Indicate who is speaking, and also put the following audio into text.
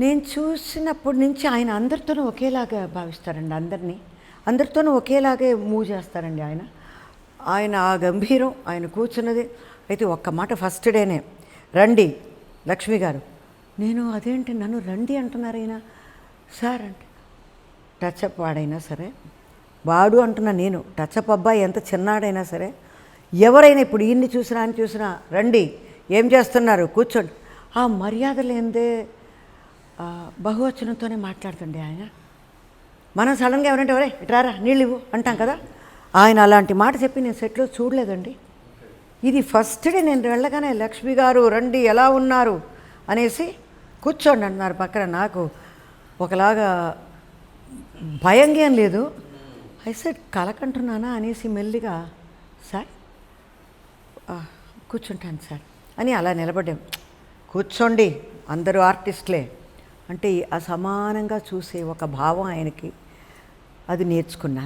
Speaker 1: నేను చూసినప్పటి నుంచి ఆయన అందరితోనూ ఒకేలాగా భావిస్తారండి అందరినీ. అందరితోనూ ఒకేలాగే మూవ్ చేస్తారండి ఆయన. ఆయన ఆ గంభీరం ఆయన కూర్చున్నది. అయితే ఒక్క మాట ఫస్ట్ డేనే. రండి లక్ష్మి గారు. నేను అదేంటి నన్ను రండి అంటున్నారు ఆయన సార్ అంటే టచ్అప్ వాడైనా సరే వాడు అంటున్నా నేను టచ్అప్ అబ్బాయి ఎంత చిన్నాడైనా సరే ఎవరైనా ఇప్పుడు ఈయన్ని చూసినా అని చూసినా రండి ఏం చేస్తున్నారు? కూర్చోండి. ఆ మర్యాద లేనిదే బహువచనంతోనే మాట్లాడుతుండే ఆయన. మనం సడన్గా ఎవరంటే ఎవరే ఇట్రారా నీళ్ళు ఇవ్వు అంటాం కదా. ఆయన అలాంటి మాట చెప్పి నేను సెట్లో చూడలేదండి. ఇది ఫస్ట్ డే నేను వెళ్ళగానే లక్ష్మి గారు రండి ఎలా ఉన్నారు? అనేసి కూర్చోండి అంటున్నారు పక్కన నాకు. ఒకలాగా భయంగా ఏం లేదు. ఐ సెడ్ కలకంటున్నానా? అనేసి మెల్లిగా సార్ కూర్చుంటాను సార్ అని అలా నిలబడ్డాం. కూర్చోండి అందరూ ఆర్టిస్టులే. అంటే అసమానంగా చూసే ఒక భావం ఆయనకి అది నేర్చుకున్నాను.